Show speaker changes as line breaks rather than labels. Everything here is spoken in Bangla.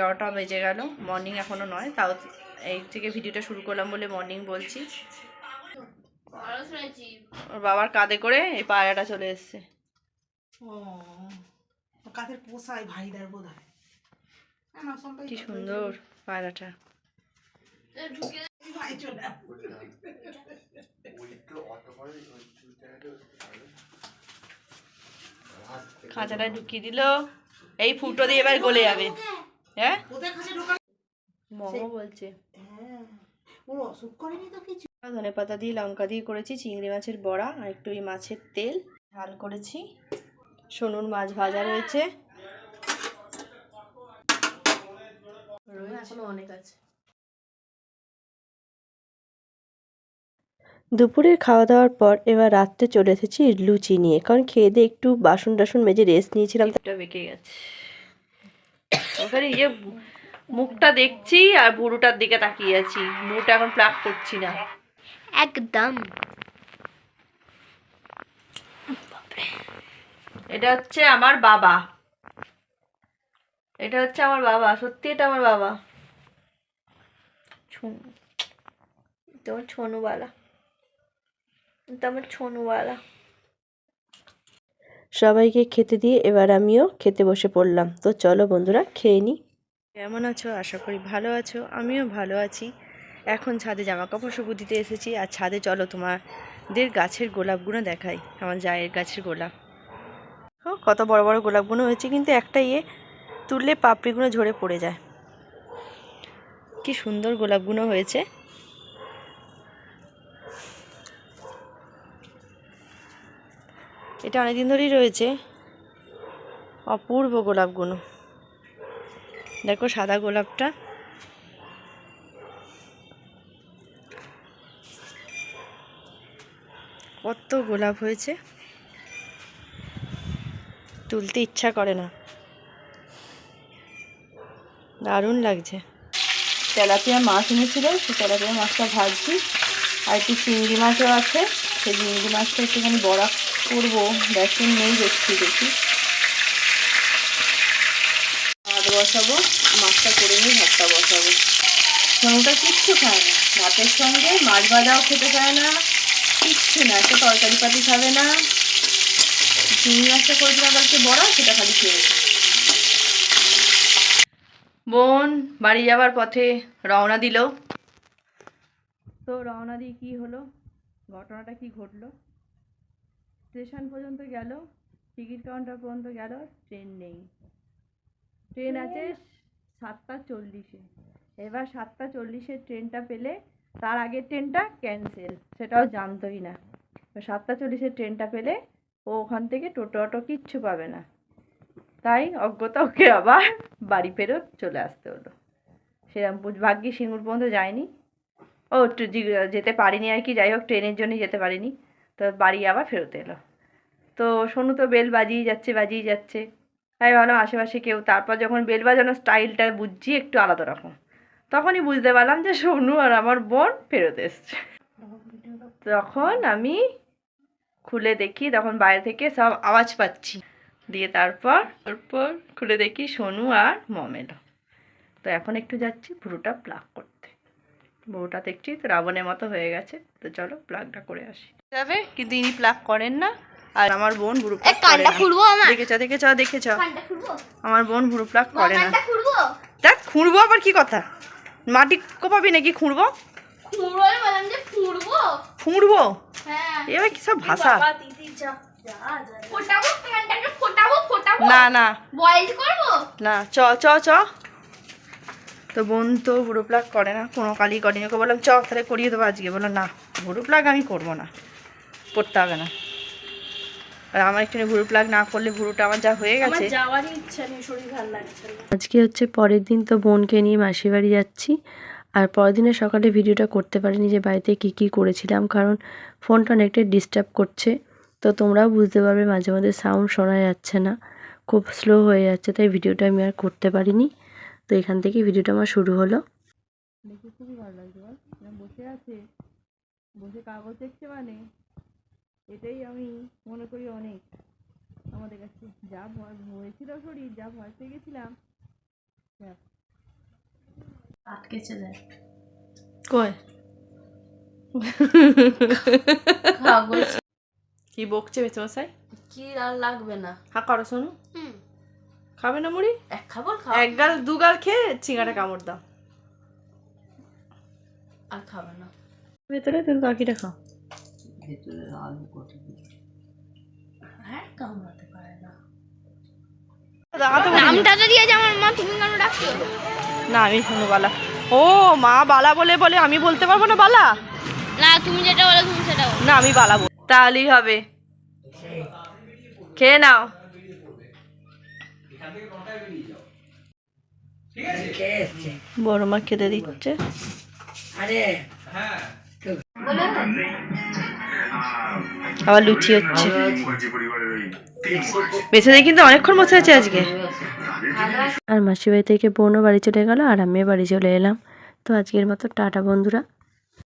এগারোটা বেজে গেল। মর্নিং এখনও নয় তাও এই থেকে ভিডিওটা শুরু করলাম বলে মর্নিং বলছি। ওর বাবার কাঁধে করে এই পায়রাটা চলে এসছে।
ও পোষায় ভাইদার বোধ হয়
কি সুন্দর পায়রাটা। খাঁচাটা ঢুকিয়ে দিল। এই ফুটো দিয়ে এবার গলে যাবে। হ্যাঁ? বলছে।
হ্যাঁ ওর অসুখ করেনি তো কিছু?
ধনে পাতা দিয়ে লঙ্কা দিয়ে করেছি চিংড়ি মাছের বড়া আর একটু এই মাছের তেল। ঝাল করেছি। সোনুর মাছ ভাজা রয়েছে। এখনও অনেক আছে।
দুপুরের খাওয়া দাওয়ার পর এবার রাত্রে চলে এসেছি লুচি নিয়ে। কারণ খেয়ে দিয়ে একটু বাসন টাসন মেজে রেস্ট নিয়েছিলাম।
বেঁকে গেছে। ওখানে ইয়ে মুখটা দেখছি আর বুড়োটার দিকে তাকিয়ে আছি। মুখটা এখন প্লাক করছি না।
একদম।
এটা হচ্ছে আমার বাবা। এটা হচ্ছে আমার বাবা। সত্যি এটা আমার বাবা। ছনু তোমার ছনুওয়ালা আমার ছনুওয়ালা
সবাইকে খেতে দিয়ে এবার আমিও খেতে বসে পড়লাম। তো চলো বন্ধুরা, খেয়ে নিই
কেমন আছো? আশা করি ভালো আছো। আমিও ভালো আছি। এখন ছাদে জামা কাপড় শুকু দিতে এসেছি। আর ছাদে চলো তোমাদের গাছের গোলাপগুলো দেখাই, আমার জায়ের গাছের গোলাপ। কত বড় বড় গোলাপগুলো হয়েছে, কিন্তু একটা ইয়ে তুললে পাপড়িগুলো ঝরে পড়ে যায়। কি সুন্দর গোলাপগুলো হয়েছে। এটা অনেকদিন ধরেই রয়েছে। অপূর্ব গোলাপগুলো। দেখো সাদা গোলাপটা। কত গোলাপ হয়েছে। তুলতে ইচ্ছা করে না। দারুণ লাগছে। তেলাপিয়া মাছ এনেছিল, সেই তেলাপিয়া মাছটা ভাজছি। আর একটু চিংড়ি মাছও আছে, সেই চিংড়ি মাছটা একটুখানি বড়া করব, বেসন নেই দেখছি দেখি। ভাত বসাবো, মাছটা করে নিয়ে ভাতটা বসাবো। সোনুটা কিচ্ছু খায় না। ভাতের সঙ্গে মাছ ভাজাও খেতে চায় না, কিচ্ছু না একটা তরকারি পাতি খাবে না। চিংড়ি মাছটা করেছিলাম কালকে বড়া, সেটা খালি খেয়েছে বোন, বাড়ি যাওয়ার পথে রওনা দিল। তো রওনা দিয়ে কী হলো? ঘটনাটা কি ঘটলো? স্টেশন পর্যন্ত গেল টিকিট কাউন্টার পর্যন্ত গেল ট্রেন নেই। ট্রেন আছে সাতটা চল্লিশে। এবার সাতটা চল্লিশে ট্রেনটা পেলে তার আগের ট্রেনটা ক্যান্সেল সেটাও জানতোই না। সাতটা চল্লিশের ট্রেনটা পেলে ও ওখান থেকে টোটো অটো কিচ্ছু পাবে না। তাই অজ্ঞতা ওকে আবার বাড়ি ফেরত চলে আসতে হলো। সেরকম ভাগ্যে সিঙ্গুর পর্যন্ত যায়নি। ও যেতে পারিনি আর কি যাই হোক ট্রেনের জন্যই যেতে পারিনি। তো বাড়ি আবার ফেরত এলো। তো সোনু তো বেল বাজিয়ে যাচ্ছে বাজিয়ে যাচ্ছে। তাই ভাবলাম আশেপাশে কেউ। তারপর যখন বেল বাজানোর স্টাইলটা বুঝছি, একটু আলাদা রকম। তখনই বুঝতে পারলাম যে সোনু আর আমার বোন ফেরত এসছে। তখন আমি খুলে দেখি, তখন বাইরে থেকে সব আওয়াজ পাচ্ছি। দিয়ে তারপর তারপর খুলে দেখি সোনু আর মম এলো। তো এখন একটু যাচ্ছি, পুরোটা প্লাগ করতে। ভুরুটা দেখছি তো রাবণের মতো হয়ে গেছে। তো চলো প্লাগটা করে আসি। যাবে? কিন্তু ইনি প্লাগ করেন না। আর আমার বোন ভুরু প্লাগ করে না।
আমার?
দেখেছ দেখেছ দেখেছ আমার বোন ভুরু প্লাগ করে না। দেখ খুঁড়বো আবার কি কথা? মাটি কোপাবি নাকি খুঁড়বো? ফুঁড়বো
হ্যাঁ।
এবার কি সব ভাষা?
ফোটাবো কানটাকে ফোটাবো ফোটাবো?
না না।
বয়েল করব?
না চ চ চ। তো বোন তো ভুরু প্লাগ করে না কোনো কালই করেনি ওকে বললাম চ তাহলে করিয়ে দেবো আজকে। বলল না ভুরু প্লাগ আমি করব না করতে হবে না। আর আমার একটু ভুরু প্লাগ না করলে ভুরুটা আমার যা হয়ে গেছে।
আজকে হচ্ছে পরের দিন তো বোনকে নিয়ে মাসির বাড়ি যাচ্ছি। আর পরের দিনে সকালে ভিডিওটা করতে পারিনি যে বাড়িতে কী কী করেছিলাম কারণ ফোনটা অনেকটাই ডিস্টার্ব করছে। তো তোমরাও বুঝতে পারবে মাঝে মাঝে সাউন্ড শোনা যাচ্ছে না খুব স্লো হয়ে যাচ্ছে তাই ভিডিওটা আমি আর করতে পারিনি। তো এখান থেকে ভিডিওটা আমার শুরু হলো।
দেখে খুবই ভালো লাগছে বল বসে আছে বসে কাগজ দেখছে মানে? এটাই আমি মনে করি অনেক। আমাদের কাছে যা ভয় হয়েছিল শরীর যা ভয় পেয়ে গেছিলাম
আটকেছে দেয়।
কই
কাগজ।
কি বকছে বেচমশাই?
কি আর লাগবে না।
হা করো শোনো।
হুম।
খাবে না মুড়ি?
এক খাব খাও।
এক গাল দু গাল খেয়ে চিঙাটা কামড় দাও।
আর খাবে না।
ভেতরে তুমি কাকিটা খাও।
আর কামড়াতে পারে না।
দাঁড়াতে বলিনি।
নামটা তো দিয়েছে আমার মা তুমি কেন ডাকছো।
না আমি শোনো বালা। ও মা বালা বলে বলে আমি বলতে পারব না বালা?
না তুমি যেটা বলো তুমি সেটা বলো।
না আমি বালা বল তাহলেই হবে। খেয়ে নাও। বড় মা খেতে দিচ্ছে। আবার লুচি হচ্ছে। বেঁচে দিয়ে কিন্তু অনেকক্ষণ বসে আছে আজকে।
আর মাসি বাড়ি থেকে বোনও বাড়ি চলে গেল আর আমিও বাড়ি চলে এলাম। তো আজকের মতো টাটা বন্ধুরা।